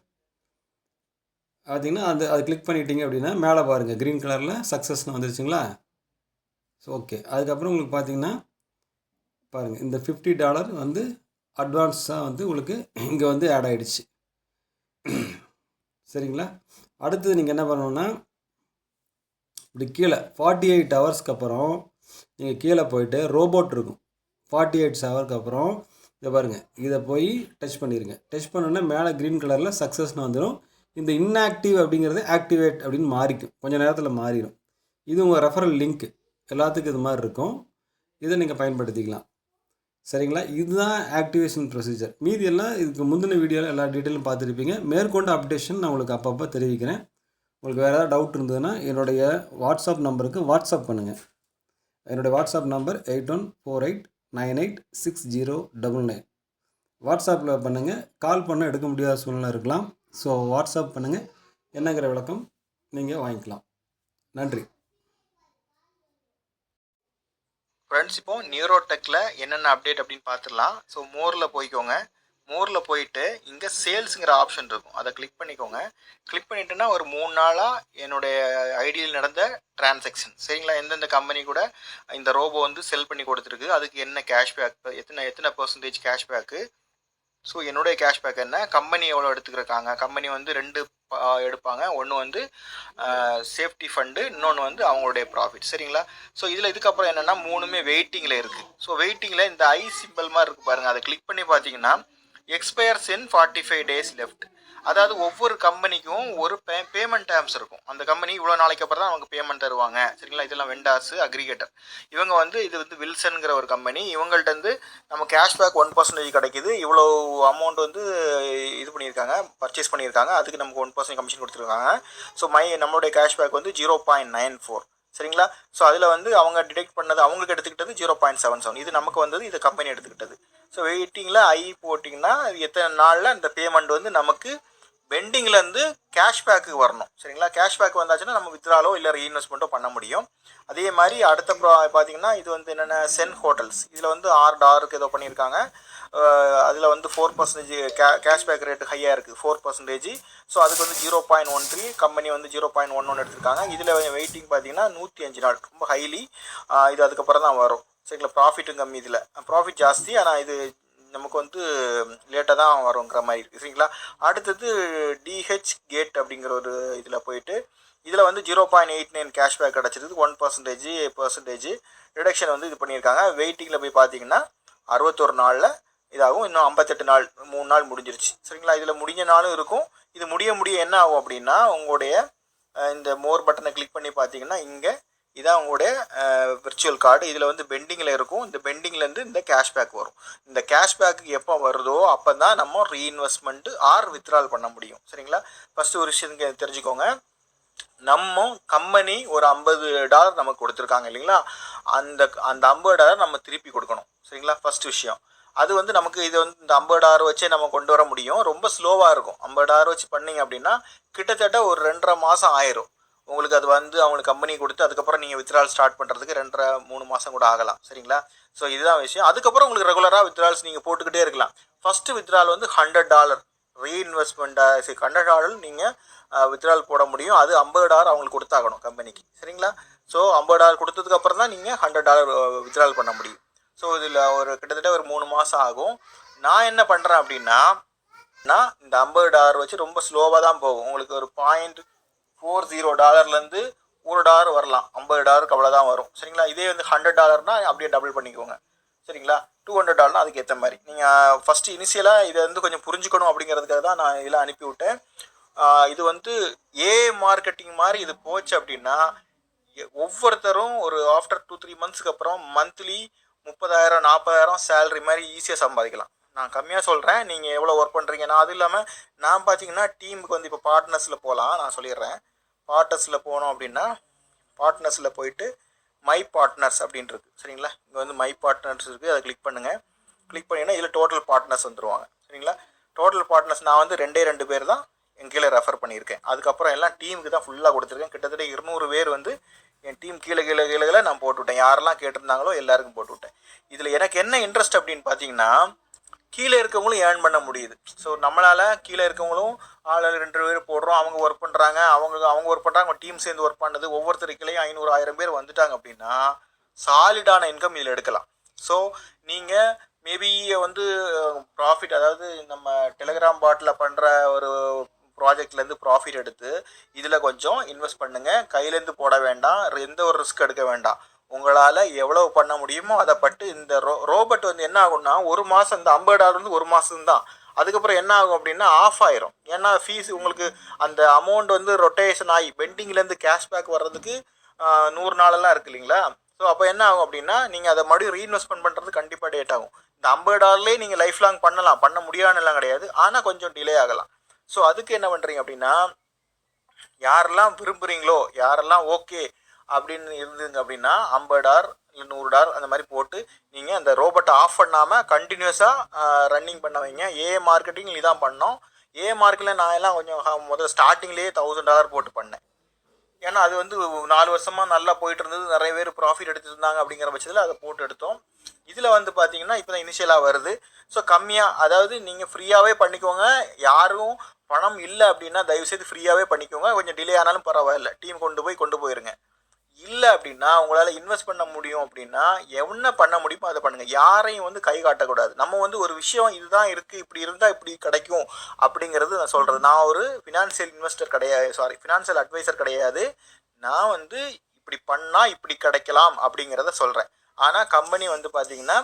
பார்த்தீங்கன்னா அந்த அது கிளிக் பண்ணிட்டீங்க அப்படின்னா மேலே பாருங்கள் க்ரீன் கலரில் சக்ஸஸ்னு வந்துருச்சுங்களா? ஸோ ஓகே அதுக்கப்புறம் உங்களுக்கு பார்த்தீங்கன்னா பாருங்கள் இந்த ஃபிஃப்டி டாலர் வந்து அட்வான்ஸாக வந்து உங்களுக்கு இங்கே வந்து ஆட் ஆகிடுச்சு சரிங்களா? அடுத்தது நீங்கள் என்ன பண்ணணுன்னா இப்படி கீழே ஃபார்ட்டி எயிட் ஹவர்ஸ்க்கு அப்புறம் நீங்கள் கீழே போயிட்டு ரோபோட் இருக்கும். ஃபார்ட்டி எயிட் ஹவருக்கு அப்புறம் இதை பாருங்கள் இதை போய் டச் பண்ணிடுங்க டச் பண்ணோன்னே மேலே க்ரீன் கலரில் சக்ஸஸ்னு வந்துடும் இந்த இன்ஆக்டிவ் அப்படிங்கிறது ஆக்டிவேட் அப்படின்னு மாறிக்கும். கொஞ்சம் நேரத்தில் மாறிடும் இது உங்கள் ரெஃபரல் லிங்க் எல்லாத்துக்கும் இது மாதிரி இருக்கும். இதை நீங்கள் பயன்படுத்திக்கலாம். சரிங்களா? இதுதான் ஆக்டிவேஷன் ப்ரொசீஜர் மீதி எல்லாம் இதுக்கு முந்தின வீடியோவில் எல்லா டீட்டெயிலும் பார்த்துருப்பீங்க. மேற்கொண்ட அப்டேஷன் நான் உங்களுக்கு அப்பப்போ தெரிவிக்கிறேன். உங்களுக்கு வேறு ஏதாவது டவுட் இருந்ததுன்னா என்னுடைய வாட்ஸ்அப் நம்பருக்கு வாட்ஸ்அப் பண்ணுங்கள் என்னுடைய WhatsApp number eight one four eight nine eight six zero double nine. வாட்ஸ்அப்பில் பண்ணுங்கள் கால் பண்ண எடுக்க முடியாத சூழ்நிலை இருக்கலாம். ஸோ வாட்ஸ்அப் பண்ணுங்கள் என்னங்கிற விளக்கம் நீங்கள் வாங்கிக்கலாம். நன்றி. ஃப்ரெண்ட்ஸ் இப்போ நியூரோடெக்கில் என்னென்ன அப்டேட் அப்படின்னு பார்த்துடலாம். ஸோ மோரில் போய்க்கோங்க. மோரில் போயிட்டு இங்கே சேல்ஸுங்கிற ஆப்ஷன் இருக்கும். அதை கிளிக் பண்ணிக்கோங்க. கிளிக் பண்ணிட்டுன்னா ஒரு மூணு நாளாக என்னுடைய ஐடியில் நடந்த டிரான்சாக்ஷன் சரிங்களா? எந்தெந்த கம்பெனி கூட இந்த ரோபோ வந்து செல் பண்ணி கொடுத்துருக்கு. அதுக்கு என்ன கேஷ்பேக் எத்தனை எத்தனை பர்சன்டேஜ் கேஷ்பேக்கு ஸோ என்னுடைய கேஷ்பேக் என்ன? கம்பெனி எவ்வளோ எடுத்துக்கிருக்காங்க? கம்பெனி வந்து ரெண்டு எடுப்பாங்க. ஒன்று வந்து சேஃப்டி ஃபண்டு இன்னொன்று வந்து அவங்களுடைய ப்ராஃபிட் சரிங்களா? ஸோ இதில் இதுக்கப்புறம் என்னென்னா மூணுமே வெயிட்டிங்கில் இருக்குது ஸோ வெயிட்டிங்கில் இந்த ஐ சிம்பிள் மாதிரி இருக்குது பாருங்கள் அதை கிளிக் பண்ணி பார்த்தீங்கன்னா expires in forty five days left அதாவது ஒவ்வொரு கம்பெனிக்கும் ஒரு பே பேமெண்ட் டேர்ம்ஸ் இருக்கும். அந்த கம்பெனி இவ்வளோ நாளைக்கு அப்புறம் தான் அவங்க பேமெண்ட் தருவாங்க. சரிங்களா? இதெல்லாம் வெண்டாஸ் அக்ரிகேட்டர் இவங்க வந்து இது வந்து வில்சன்கிற ஒரு கம்பெனி இவங்கள்ட்ட இருந்து நம்ம கேஷ்பேக் ஒன் பர்சன்டேஜ் கிடைக்குது. இவ்வளோ அமௌண்ட் வந்து இது பண்ணியிருக்காங்க பர்ச்சேஸ் பண்ணியிருக்காங்க. அதுக்கு நமக்கு ஒன் பர்சன்ட் கமிஷன் கொடுத்துருக்காங்க. ஸோ மை நம்மளுடைய கேஷ்பேக் வந்து ஜீரோ பாயிண்ட் நைன் ஃபோர் சரிங்களா? ஸோ அதில் வந்து அவங்க டிடெக்ட் பண்ணது அவங்களுக்கு எடுத்துக்கிட்டது ஜீரோ பாயிண்ட் செவன் செவன் இது நமக்கு வந்தது இது கம்பெனி எடுத்துக்கிட்டது. ஸோ வெயிட்டிங்கில் ஐ போட்டிங்கன்னா எத்தனை நாளில் அந்த பேமெண்ட் வந்து நமக்கு பெண்டிங்லேருந்து கேஷ்பேக்கு வரணும். சரிங்களா? கேஷ்பேக் வந்தாச்சுன்னா நம்ம வித்ராலோ இல்லை ரீஇன்வெஸ்ட்மெண்ட்டோ பண்ண முடியும். அதே மாதிரி அடுத்த ப்ரா பார்த்தீங்கன்னா இது வந்து என்னென்ன? சென் ஹோட்டல்ஸ் இதில் வந்து ஆறு டாருக்கு ஏதோ பண்ணியிருக்காங்க. அதில் வந்து ஃபோர் பர்சன்டேஜ் கே கேஷ்பேக் ரேட்டு ஹையாக இருக்குது ஃபோர் பர்சன்டேஜ் ஸோ அதுக்கு வந்து zero point one three company வந்து ஜீரோ பாயிண்ட் ஒன் ஒன் எடுத்திருக்காங்க. இதில் வெயிட்டிங் பார்த்தீங்கன்னா நூற்றி அஞ்சு நாள். ரொம்ப ஹைலி இது அதுக்கப்புறம் தான் வரும். சரிங்களா ப்ராஃபிட்டும் கம்மி இதில். ப்ராஃபிட் ஜாஸ்தி ஆனால் இது நமக்கு வந்து லேட்டாக தான் வருங்கிற மாதிரி இருக்குது சரிங்களா? அடுத்தது டிஹெச் கேட் அப்படிங்கிற ஒரு இதில் போயிட்டு இதில் வந்து zero point eight nine cashback கிடச்சிருக்கு ஒன் பர்சன்டேஜ் பர்சன்டேஜ் ரிடக்ஷன் வந்து இது பண்ணியிருக்காங்க. வெயிட்டிங்கில் போய் பார்த்தீங்கன்னா அறுபத்தொரு நாளில் இதாகும். இன்னும் ஐம்பத்தெட்டு நாள் மூணு நாள் முடிஞ்சிருச்சு. சரிங்களா? இதில் முடிஞ்ச நாளும் இருக்கும். இது முடிய முடிய என்ன ஆகும் அப்படின்னா உங்களுடைய இந்த மோர் பட்டனை கிளிக் பண்ணி பார்த்தீங்கன்னா இங்கே இதான் உங்களுடைய விர்ச்சுவல் கார்டு இதில் வந்து பெண்டிங்கில் இருக்கும். இந்த பெண்டிங்லேருந்து இந்த கேஷ்பேக் வரும். இந்த கேஷ்பேக்கு எப்போ வருதோ அப்போ தான் நம்ம ரீஇன்வெஸ்ட்மெண்ட்டு ஆர் வித்ட்ரால் பண்ண முடியும். சரிங்களா? ஃபஸ்ட்டு ஒரு விஷயம் தெரிஞ்சுக்கோங்க. நம்ம கம்பெனி ஒரு ஐம்பது டாலர் நமக்கு கொடுத்துருக்காங்க இல்லைங்களா? அந்த அந்த ஐம்பது டாலர் நம்ம திருப்பி கொடுக்கணும். சரிங்களா? ஃபஸ்ட் விஷயம். அது வந்து நமக்கு இது வந்து இந்த ஐம்பது ஆறு வச்சே நம்ம கொண்டு வர முடியும். ரொம்ப ஸ்லோவாக இருக்கும். ஐம்பது ஆறு வச்சு பண்ணீங்க அப்படின்னா கிட்டத்தட்ட ஒரு ரெண்டரை மாதம் ஆயிரும். உங்களுக்கு அது வந்து அவங்களுக்கு கம்பெனி கொடுத்து அதுக்கப்புறம் நீங்கள் வித்ட்ரால் ஸ்டார்ட் பண்ணுறதுக்கு ரெண்டரை மூணு மாதம் கூட ஆகலாம். சரிங்களா? ஸோ இதுதான் விஷயம். அதுக்கப்புறம் உங்களுக்கு ரெகுலராக வித்ட்ரால்ஸ் நீங்கள் போட்டுக்கிட்டே இருக்கலாம். ஃபஸ்ட்டு வித்ட்ரால் வந்து ஹண்ட்ரட் டாலர் ரீஇன்வெஸ்ட்மெண்ட்டாக சரி ஹண்ட்ரட் டாலர் நீங்கள் வித்ரால் போட முடியும். அது ஐம்பது டாலர் அவங்களுக்கு கொடுத்தாகணும் கம்பெனிக்கு சரிங்களா? ஸோ ஐம்பது டாலர் கொடுத்ததுக்கப்புறம் தான் நீங்கள் ஹண்ட்ரட் டாலர் வித்ட்ரால் பண்ண முடியும். ஸோ இதில் ஒரு கிட்டத்தட்ட ஒரு மூணு மாதம் ஆகும். நான் என்ன பண்ணுறேன் அப்படின்னா நான் இந்த ஐம்பது டாலர் வச்சு ரொம்ப ஸ்லோவாக தான் போகும். உங்களுக்கு ஒரு பாயிண்ட் ஃபோர் ஜீரோ டாலர்லேருந்து ஒரு டாலர் வரலாம். ஐம்பது டாலருக்கு அவ்வளோதான் வரும். சரிங்களா? இதே வந்து ஹண்ட்ரட் டாலர்னால் அப்படியே டபுள் பண்ணிக்கோங்க. சரிங்களா? டூ ஹண்ட்ரட் டாலர்னா அதுக்கு ஏற்ற மாதிரி. நீங்கள் ஃபஸ்ட்டு இனிஷியலாக இதை வந்து கொஞ்சம் புரிஞ்சுக்கணும் அப்படிங்கிறதுக்காக தான் நான் இதெல்லாம் அனுப்பிவிட்டேன். இது வந்து ஏ மார்க்கெட்டிங் மாதிரி இது போச்சு அப்படின்னா ஒவ்வொருத்தரும் ஒரு ஆஃப்டர் டூ த்ரீ மந்த்ஸ்க்கு அப்புறம் மந்த்லி முப்பதாயிரம் நாற்பதாயிரம் சேலரி மாதிரி ஈஸியாக சம்பாதிக்கலாம். நான் கம்மியாக சொல்கிறேன் நீங்கள் எவ்வளோ ஒர்க் பண்ணுறீங்க நான் அது இல்லாமல் நான் பார்த்தீங்கன்னா டீமுக்கு வந்து இப்போ பார்ட்னர்ஸில் போகலாம் நான் சொல்லிடுறேன். பார்ட்னர்ஸில் போனோம் அப்படின்னா பார்ட்னர்ஸில் போயிட்டு மை பார்ட்னர்ஸ் அப்படின்னு இருக்குது சரிங்களா? இங்கே வந்து மை பார்ட்னர்ஸ் இருக்குது அதை கிளிக் பண்ணுங்கள் கிளிக் பண்ணிங்கன்னா இதில் டோட்டல் பார்ட்னர்ஸ் வந்துருவாங்க. சரிங்களா? டோட்டல் பார்ட்னர்ஸ் நான் வந்து ரெண்டே ரெண்டு பேர் தான் என் கீழே ரெஃபர் பண்ணியிருக்கேன். அதுக்கப்புறம் எல்லாம் டீமுக்கு தான் ஃபுல்லாக கொடுத்துருக்கேன். கிட்டத்தட்ட இருநூறு பேர் வந்து என் டீம் கீழே கீழே கீழே நான் போட்டுவிட்டேன். யாரெல்லாம் கேட்டிருந்தாங்களோ எல்லாருக்கும் போட்டு விட்டேன் இதில் எனக்கு என்ன இன்ட்ரெஸ்ட் அப்படின்னு பார்த்தீங்கன்னா கீழே இருக்கவங்களும் ஏர்ன் பண்ண முடியுது. ஸோ நம்மளால் கீழே இருக்கவங்களும் ஆள் ரெண்டு பேர் போடுறோம். அவங்க ஒர்க் பண்ணுறாங்க அவங்க அவங்க ஒர்க் பண்ணுறாங்க அவங்க டீம் சேர்ந்து ஒர்க் பண்ணுது ஒவ்வொருத்தருக்கிலையும் ஐநூறு ஆயிரம் பேர் வந்துட்டாங்க அப்படின்னா சாலிடான இன்கம் இதில் எடுக்கலாம். ஸோ நீங்கள் மேபி வந்து ப்ராஃபிட் அதாவது நம்ம டெலிகிராம் பாட்டில் பண்ணுற ஒரு ப்ராஜெக்ட்லேருந்து ப்ராஃபிட் எடுத்து இதில் கொஞ்சம் இன்வெஸ்ட் பண்ணுங்கள் கையிலேருந்து போட வேண்டாம். எந்த ஒரு ரிஸ்க் எடுக்க வேண்டாம். உங்களால் எவ்வளவு பண்ண முடியுமோ அதை பட்டு இந்த ரோ ரோபோட் வந்து என்ன ஆகும்னா ஒரு மாதம் இந்த ஐம்பது டாலர் வந்து ஒரு மாதம் தான் அதுக்கப்புறம் என்ன ஆகும் அப்படின்னா ஆஃப் ஆயிரும். ஏன்னா ஃபீஸ் உங்களுக்கு அந்த அமௌண்ட் வந்து ரொட்டேஷன் ஆகி பெண்டிங்லேருந்து கேஷ்பேக் வர்றதுக்கு நூறு நாளெல்லாம் இருக்கு இல்லைங்களா? ஸோ அப்போ என்ன ஆகும் அப்படின்னா நீங்கள் அதை மறுபடியும் ரீஇன்வெஸ்ட்மெண்ட் பண்ணுறது கண்டிப்பாக டேட் ஆகும். இந்த ஐம்பது டாலர்லேயே நீங்கள் லைஃப் லாங் பண்ணலாம். பண்ண முடியாதுலாம் கிடையாது. ஆனால் கொஞ்சம் டிலே ஆகலாம். ஸோ அதுக்கு என்ன பண்ணுறீங்க அப்படின்னா யாரெல்லாம் விரும்புகிறீங்களோ யாரெல்லாம் ஓகே அப்படின்னு இருந்துங்க அப்படின்னா ஐம்பது டார் இல்லை நூறு டார் அந்த மாதிரி போட்டு நீங்கள் அந்த ரோபோட்டை ஆஃப் பண்ணாமல் கண்டினியூஸாக ரன்னிங் பண்ண வைங்க. ஏ மார்க்கெட்டிங் இதான் பண்ணோம். ஏ மார்க்கெட்டில் நான் எல்லாம் கொஞ்சம் முதல்ல ஸ்டார்டிங்லேயே தௌசண்ட் டாலர் போட்டு பண்ணேன். ஏன்னா அது வந்து நாலு வருஷமாக நல்லா போயிட்டு இருந்தது. நிறைய பேர் ப்ராஃபிட் எடுத்துருந்தாங்க அப்படிங்கிற பட்சத்தில் அதை போட்டு எடுத்தோம். இதில் வந்து பார்த்தீங்கன்னா இப்போ தான் இனிஷியலாக வருது. ஸோ கம்மியாக அதாவது நீங்கள் ஃப்ரீயாகவே பண்ணிக்கோங்க. யாரும் பணம் இல்லை அப்படின்னா தயவுசெய்து ஃப்ரீயாகவே பண்ணிக்கோங்க. கொஞ்சம் டிலே ஆனாலும் பரவாயில்ல. டீம் கொண்டு போய் கொண்டு போயிருங்க. இல்லை அப்படின்னா உங்களால் இன்வெஸ்ட் பண்ண முடியும் அப்படின்னா என்ன பண்ண முடியுமோ அதை பண்ணுங்கள் யாரையும் வந்து கை காட்டக்கூடாது. நம்ம வந்து ஒரு விஷயம் இதுதான் இருக்குது இப்படி இருந்தால் இப்படி கிடைக்கும் அப்படிங்கிறது நான் சொல்கிறது நான் ஒரு ஃபினான்சியல் இன்வெஸ்டர் கிடையாது. சாரி ஃபினான்சியல் அட்வைசர் கிடையாது. நான் வந்து இப்படி பண்ணால் இப்படி கிடைக்கலாம் அப்படிங்கிறத சொல்கிறேன் ஆனால் கம்பெனி வந்து பார்த்தீங்கன்னா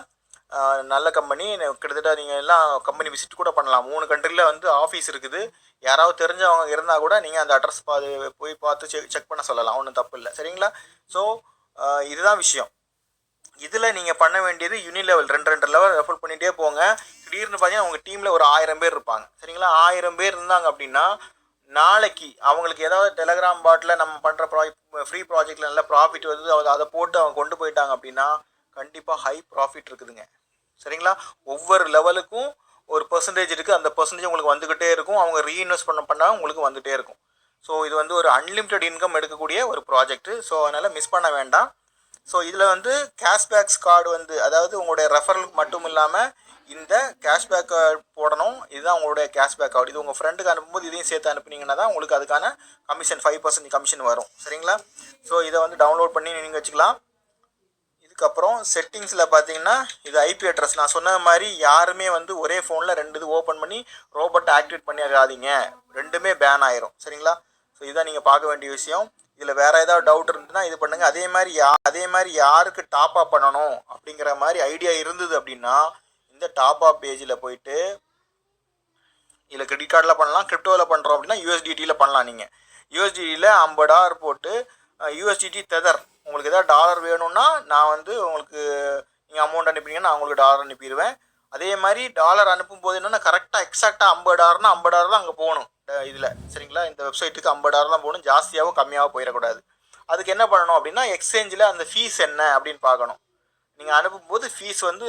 நல்ல கம்பெனி கிட்டத்தட்ட நீங்கள் எல்லாம் கம்பெனி விசிட் கூட பண்ணலாம். மூணு கண்ட்ரியில் வந்து ஆஃபீஸ் இருக்குது. யாராவது தெரிஞ்சவங்க இருந்தால் கூட நீங்கள் அந்த அட்ரஸ் பா போய் பார்த்து செக் செக் பண்ண சொல்லலாம். ஒன்றும் தப்பு இல்லை. சரிங்களா? ஸோ இதுதான் விஷயம். இதில் நீங்கள் பண்ண வேண்டியது யூனி லெவல் ரெண்டு ரெண்டு லெவல் ரெஃபர் பண்ணிகிட்டே போங்க. திடீர்னு பார்த்தீங்கன்னா உங்கள் டீமில் ஒரு ஆயிரம் பேர் இருப்பாங்க. சரிங்களா? ஆயிரம் பேர் இருந்தாங்க அப்படின்னா நாளைக்கு அவங்களுக்கு ஏதாவது டெலகிராம் பாட்டில் நம்ம பண்ணுற ப்ராஜெக்ட் ஃப்ரீ ப்ராஜெக்டில் நல்ல ப்ராஃபிட் வருது. அதை அதை போட்டு அவங்க கொண்டு போயிட்டாங்க அப்படின்னா கண்டிப்பாக ஹை ப்ராஃபிட் இருக்குதுங்க. சரிங்களா? ஒவ்வொரு லெவலுக்கும் ஒரு பர்சன்டேஜ் இருக்குது அந்த பர்சன்டேஜ் உங்களுக்கு வந்துக்கிட்டே இருக்கும். அவங்க ரீஇன்வெஸ்ட் பண்ண பண்ணால் உங்களுக்கு வந்துகிட்டே இருக்கும். ஸோ இது வந்து ஒரு அன்லிமிட்டெட் இன்கம் எடுக்கக்கூடிய ஒரு ப்ராஜெக்ட்டு ஸோ அதனால் மிஸ் பண்ண வேண்டாம். ஸோ இதில் வந்து கேஷ்பேக்ஸ் கார்டு வந்து அதாவது உங்களுடைய ரெஃபரல் மட்டும் இல்லாமல் இந்த கேஷ்பேக் போடணும். இதுதான் உங்களுடைய கேஷ்பேக் கார்டு இது உங்கள் ஃப்ரெண்டுக்கு அனுப்பும்போது இதையும் சேர்த்து அனுப்புனீங்கன்னா தான் உங்களுக்கு அதுக்கான கமிஷன் ஃபைவ் பர்சன்ட் கமிஷன் வரும். சரிங்களா? ஸோ இதை வந்து டவுன்லோட் பண்ணி நீங்கள் வச்சுக்கலாம். இதுக்கப்புறம் செட்டிங்ஸில் பார்த்தீங்கன்னா இது ஐபி அட்ரஸ் நான் சொன்ன மாதிரி யாருமே வந்து ஒரே ஃபோனில் ரெண்டு இது ஓப்பன் பண்ணி ரோபோட்டை ஆக்டிவேட் பண்ணிடாதீங்க. ரெண்டுமே பேன் ஆயிரும். சரிங்களா? ஸோ இதான் நீங்கள் பார்க்க வேண்டிய விஷயம். இதில் வேறு ஏதாவது டவுட் இருந்துச்சுன்னா இது பண்ணுங்கள் அதே மாதிரி யா அதே மாதிரி யாருக்கு டாப் அப் பண்ணணும் அப்படிங்கிற மாதிரி ஐடியா இருந்தது அப்படின்னா இந்த டாப் அப் பேஜில் போயிட்டு இதில் கிரெடிட் கார்டில் பண்ணலாம். கிரிப்டோவில் பண்ணுறோம் அப்படின்னா யூஎஸ்டிடியில் பண்ணலாம் நீங்கள் யூஎஸ்டிடியில் ஐம்பது டாலர் போட்டு யூஎஸ்டிடி தெதர் உங்களுக்கு ஏதாவது டாலர் வேணும்னா நான் வந்து உங்களுக்கு நீங்கள் அமௌண்ட் அனுப்பினீங்கன்னா நான் உங்களுக்கு டாலர் அனுப்பிடுவேன். அதே மாதிரி டாலர் அனுப்பும்போது என்னென்னா கரெக்டாக எக்ஸாக்டாக ஐம்பது டாலர்னா ஐம்பது டாலர் தான் அங்கே போகணும். இதில் சரிங்களா? இந்த வெப்சைட்டுக்கு ஐம்பது டாலர் தான் போகணும். ஜாஸ்தியாகவும் கம்மியாகவும் போயிடக்கூடாது. அதுக்கு என்ன பண்ணணும் அப்படின்னா எக்ஸ்சேஞ்சில் அந்த ஃபீஸ் என்ன அப்படின்னு பார்க்கணும். நீங்கள் அனுப்பும்போது ஃபீஸ் வந்து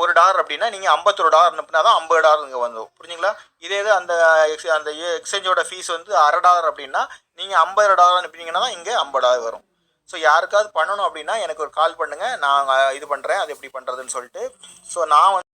ஒரு டாலர் அப்படின்னா நீங்கள் ஐம்பத்தொரு டாலர் அனுப்புனா தான் ஐம்பது டாலர் இங்கே வந்துடும். புரிஞ்சுங்களா? இதே இது அந்த எக்ஸ் அந்த எக்ஸ்சேஞ்சோட ஃபீஸ் வந்து அரை டாலர் அப்படின்னா நீங்கள் ஐம்பது டாலர் அனுப்பினீங்கன்னா தான் இங்கே ஐம்பது டாலர் வரும். ஸோ யாருக்காவது பண்ணணும் அப்படின்னா எனக்கு ஒரு கால் பண்ணுங்கள் நான் இது பண்ணுறேன் அது எப்படி பண்ணுறதுன்னு சொல்லிட்டு. ஸோ நான் வந்து